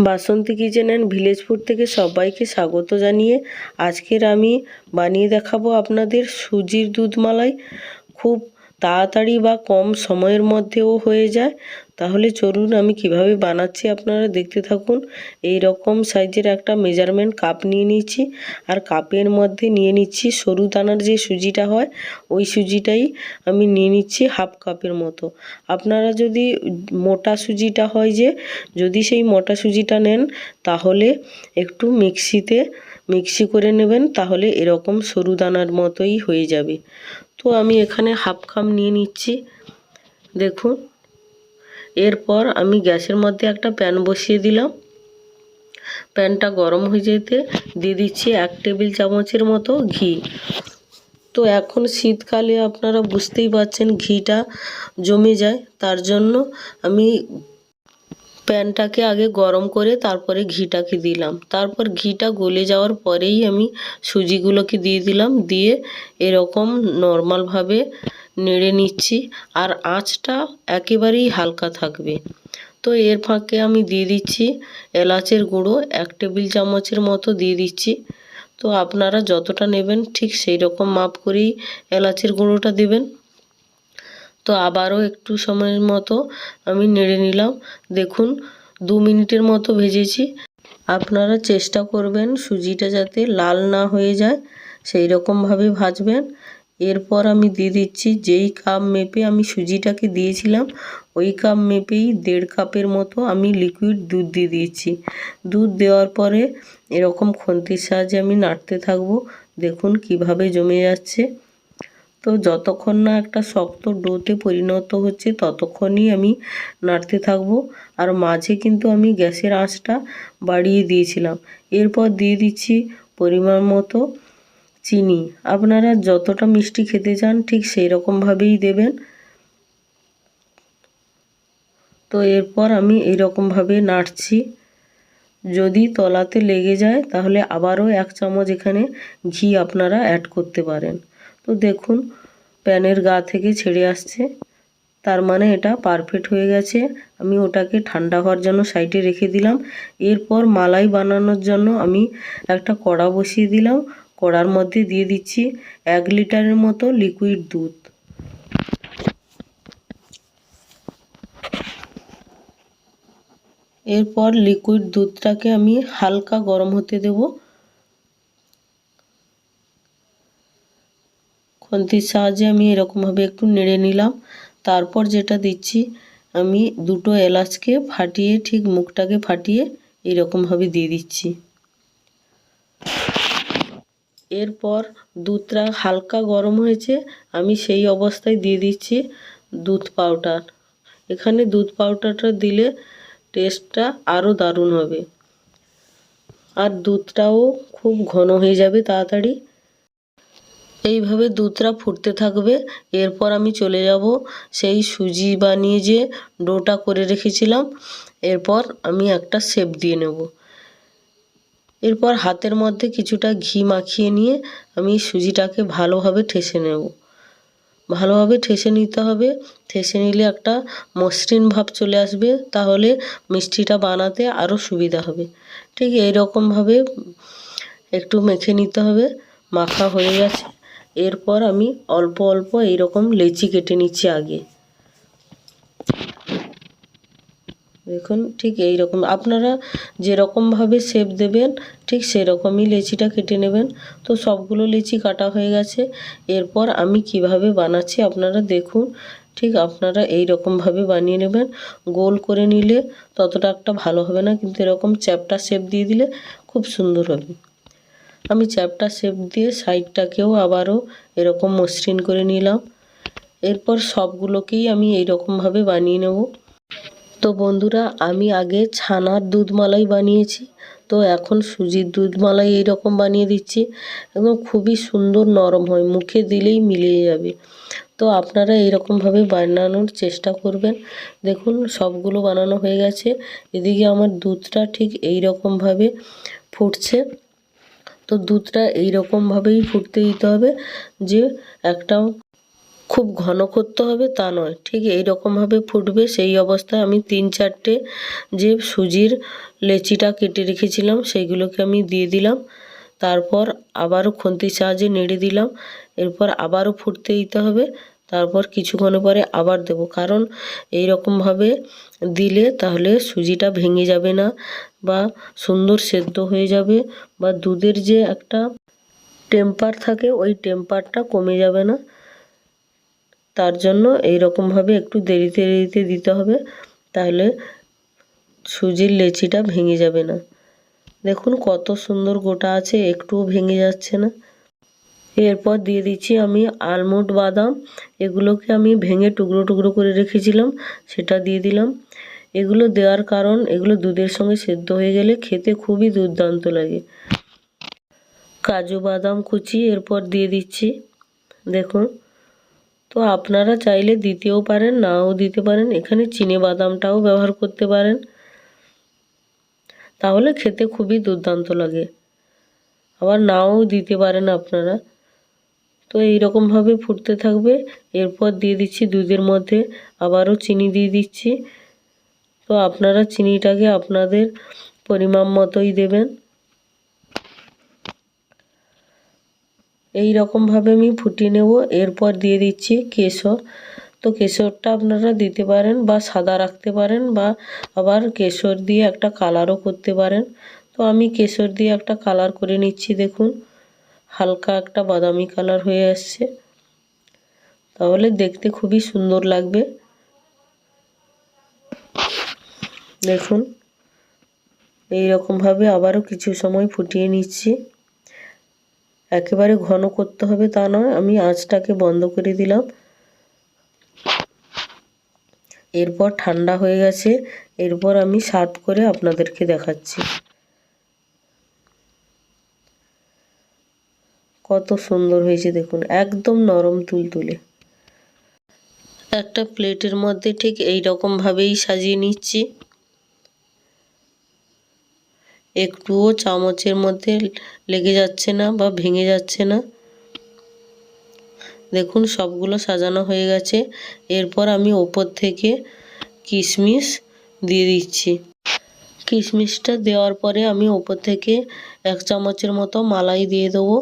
Basanti kitchen and ভিলেজপুর থেকে সবাইকে স্বাগত জানিয়ে আজকের আমি বানিয়ে দেখাবো আপনাদের সুজির দুধ মালাই খুব তাড়াতাড়ি বা কম সময়ের মধ্যেও হয়ে যায়, তাহলে চলুন আমি কীভাবে বানাচ্ছি আপনারা দেখতে থাকুন। এই রকম সাইজের একটা মেজারমেন্ট কাপ নিয়ে নিচ্ছি আর কাপের মধ্যে নিয়ে নিচ্ছি সরু দানার যে সুজিটা হয়, ওই সুজিটাই আমি নিয়ে নিচ্ছি হাফ কাপের মতো। আপনারা যদি মোটা সুজিটা হয় যে, যদি সেই মোটা সুজিটা নেন, তাহলে একটু মিক্সিতে, মিক্সি করে নেবেন, তাহলে এরকম সরু দানার মতোই হয়ে যাবে। তো আমি এখানে হাফ কাপ নিয়ে নিচ্ছি। দেখুন, এরপর আমি গ্যাসের মধ্যে একটা প্যান বসিয়ে দিলাম। প্যানটা গরম হয়ে যেতে দিয়ে দিচ্ছি এক টেবিল চামচের মতো ঘি। তো এখন শীতকালে আপনারা বুঝতেই পারছেন ঘিটা জমে যায়, তার জন্য আমি প্যানটাকে আগে গরম করে তারপরে ঘিটাকে দিলাম। তারপর ঘিটা গলে যাওয়ার পরেই আমি সুজিগুলোকে দিয়ে দিলাম। দিয়ে এরকম নর্মালভাবে নেড়ে নিচ্ছি আর আঁচটা একেবারেই হালকা থাকবে। তো এর ফাঁকে আমি দিয়ে দিচ্ছি এলাচের গুঁড়ো, এক টেবিল চামচের মতো দিয়ে দিচ্ছি। তো আপনারা যতটা নেবেন ঠিক সেই রকম মাপ করেই এলাচের গুঁড়োটা দেবেন। তো আবারও একটু সময়ের মতো আমি নেড়ে নিলাম। দেখুন, দু মিনিটের মতো ভেজেছি। আপনারা চেষ্টা করবেন সুজিটা যাতে লাল না হয়ে যায়, সেই রকমভাবে ভাজবেন। এরপর আমি দিয়ে দিচ্ছি যেই কাপ মেপে আমি সুজিটাকে দিয়েছিলাম, ওই কাপ মেপেই দেড় কাপের মতো আমি লিকুইড দুধ দিয়ে দিয়েছি। দুধ দেওয়ার পরে এরকম খন্তির সাহায্যে আমি নাড়তে থাকব। দেখুন কীভাবে জমে যাচ্ছে। তো যতক্ষণ না একটা শক্ত ডোতে পরিণত হচ্ছে, ততক্ষণই আমি নাড়তে থাকব। আর মাঝে কিন্তু আমি গ্যাসের আঁচটা বাড়িয়ে দিয়েছিলাম। এরপর দিয়ে দিচ্ছি পরিমাণ মতো চিনি। আপনারা যতটা মিষ্টি খেতে চান, ঠিক সেই রকমভাবেই দেবেন। তো এরপর আমি এইরকমভাবে নাড়ছি। যদি তলাতে লেগে যায়, তাহলে আবারও এক চামচ এখানে ঘি আপনারা অ্যাড করতে পারেন। তো দেখুন, প্যানের গা থেকে ছেড়ে আসছে। তার মানে এটা পারফেক্ট হয়ে গেছে। আমি ওটাকে ঠান্ডা হওয়ার জন্য সাইডে রেখে দিলাম। এরপর মালাই বানানোর জন্য আমি একটা কড়া বসিয়ে দিলাম। কড়ার মধ্যে দিয়ে দিচ্ছি এক লিটারের মতো লিকুইড দুধ। এরপর লিকুইড দুধটাকে আমি হালকা গরম হতে দেব। খন্তির সাহায্যে আমি এরকমভাবে একটু নেড়ে নিলাম। তারপর যেটা দিচ্ছি, আমি দুটো এলাচকে ফাটিয়ে, ঠিক মুখটাকে ফাটিয়ে এরকমভাবে দিয়ে দিচ্ছি। এরপর দুধটা হালকা গরম হয়েছে, আমি সেই অবস্থায় দিয়ে দিচ্ছি দুধ পাউডার। এখানে দুধ পাউডারটা দিলে টেস্টটা আরও দারুণ হবে। আর দুধটাও খুব ঘন হয়ে যাবে তাড়াতাড়ি। এইভাবে দুধটা ফুটতে থাকবে। এরপর আমি চলে যাব সেই সুজি বানিয়ে যে ডোটা করে রেখেছিলাম। এরপর আমি একটা শেপ দিয়ে নেব। এরপর হাতের মধ্যে কিছুটা ঘি মাখিয়ে নিয়ে আমি সুজিটাকে ভালোভাবে ঠেসে নেব। ভালোভাবে ঠেসে নিতে হবে। ঠেসে নিলে একটা মসৃণ ভাব চলে আসবে। তাহলে মিষ্টিটা বানাতে আরও সুবিধা হবে। ঠিক এই রকমভাবে একটু মেখে নিতে হবে। মাখা হয়ে গেছে। এরপর আমি অল্প অল্প এইরকম লেচি কেটে নিচ্ছি আগে। দেখুন, ঠিক এই রকম আপনারা যেরকমভাবে শেপ দেবেন, ঠিক সেরকমই লেচিটা কেটে নেবেন। তো সবগুলো লেচি কাটা হয়ে গেছে। এরপর আমি কীভাবে বানাচ্ছি আপনারা দেখুন। ঠিক আপনারা এই রকমভাবে বানিয়ে নেবেন। গোল করে নিলে ততটা একটা ভালো হবে না, কিন্তু এরকম চ্যাপটা শেপ দিয়ে দিলে খুব সুন্দর হবে। আমি চ্যাপটা শেপ দিয়ে সাইডটাকেও আবারও এরকম মসৃণ করে নিলাম। এরপর সবগুলোকেই আমি এই রকমভাবে বানিয়ে নেব। তো বন্ধুরা, আমি আগে ছানার দুধ মালাই বানিয়েছি। তো এখন সুজির দুধ মালাই এইরকম বানিয়ে দিচ্ছি। একদম খুবই সুন্দর নরম হয়, মুখে দিলেই মিলিয়ে যাবে। তো আপনারা এইরকমভাবে বানানোর চেষ্টা করবেন। দেখুন, সবগুলো বানানো হয়ে গেছে। এদিকে আমার দুধটা ঠিক এই রকমভাবে ফুটছে। তো দুধটা এইরকমভাবেই ফুটতে দিতে হবে যে একটা খুব ঘন করতে হবে তা নয়। ঠিক এই রকমভাবে ফুটবে সেই অবস্থায় আমি তিন চারটে যে সুজির লেচিটা কেটে রেখেছিলাম সেইগুলোকে আমি দিয়ে দিলাম। তারপর আবারও খুন্তির সাহায্যে নেড়ে দিলাম। এরপর আবারও ফুটতে দিতে হবে। তারপর কিছুক্ষণ পরে আবার দেব। কারণ এই রকমভাবে দিলে তাহলে সুজিটা ভেঙে যাবে না বা সুন্দর সেদ্ধ হয়ে যাবে বা দুধের যে একটা টেম্পার থাকে, ওই টেম্পারটা কমে যাবে না। তার জন্য এই রকমভাবে একটু দেরিতে দেরিতে দিতে হবে, তাহলে সুজির লেচিটা ভেঙে যাবে না। দেখুন কত সুন্দর গোটা আছে, একটুও ভেঙে যাচ্ছে না। এরপর দিয়ে দিচ্ছি আমি আলমন্ড বাদাম। এগুলোকে আমি ভেঙে টুকরো টুকরো করে রেখেছিলাম, সেটা দিয়ে দিলাম। এগুলো দেওয়ার কারণ, এগুলো দুধের সঙ্গে সেদ্ধ হয়ে গেলে খেতে খুবই দুর্দান্ত লাগে। কাজু বাদাম কুচি এরপর দিয়ে দিচ্ছি। দেখুন, তো আপনারা চাইলে দিতেও পারেন, নাও দিতে পারেন। এখানে চিনে বাদামটাও ব্যবহার করতে পারেন। তাহলে খেতে খুবই দুর্দান্ত লাগে। আবার নাও দিতে পারেন আপনারা। তো এইরকমভাবে ফুটতে থাকবে। এরপর দিয়ে দিচ্ছি দুধের মধ্যে। আবারও চিনি দিয়ে দিচ্ছি। তো আপনারা চিনিটাকে আপনাদের পরিমাণ মতোই দেবেন। এই রকমভাবে আমি ফুটিয়ে নেব। এরপর দিয়ে দিচ্ছি কেশর। তো কেশরটা আপনারা দিতে পারেন বা সাদা রাখতে পারেন বা আবার কেশর দিয়ে একটা কালারও করতে পারেন। তো আমি কেশর দিয়ে একটা কালার করে নিচ্ছি, দেখুন। হালকা একটা বাদামি কালার হয়ে আসছে। তাহলে দেখতে খুবই সুন্দর লাগবে। দেখুন এই রকমভাবে আবারও কিছু সময় ফুটিয়ে নিচ্ছি। একেবারে ঘন করতে হবে তা নয়, আমি আঁচটাকে বন্ধ করে দিলাম। এরপর ঠান্ডা হয়ে গেছে, এরপর আমি সার্ভ করে আপনাদেরকে দেখাচ্ছি। কত সুন্দর হয়েছে দেখুন, একদম নরম তুলতুলে। একটা প্লেটের মধ্যে ঠিক এই রকমভাবেই সাজিয়ে নিচ্ছি। একটুও চামচের মধ্যে লেগে যাচ্ছে না বা ভেঙে যাচ্ছে না। দেখুন, সবগুলো সাজানো হয়ে গেছে। এরপর আমি ওপর থেকে কিশমিশ দিয়ে দিচ্ছি। কিশমিশটা দেওয়ার পরে আমি ওপর থেকে এক চামচের মতো মালাই দিয়ে দেবো।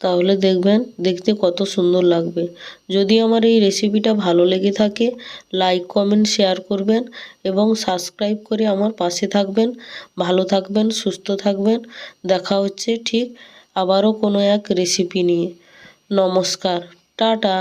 তাহলে দেখবেন দেখতে কত সুন্দর লাগবে। যদি আমার এই রেসিপিটা ভালো লেগে থাকে লাইক কমেন্ট শেয়ার করবেন এবং সাবস্ক্রাইব করে আমার পাশে থাকবেন। ভালো থাকবেন, সুস্থ থাকবেন। দেখা হচ্ছে ঠিক আবারও কোনো এক রেসিপি নিয়ে। নমস্কার, টাটা।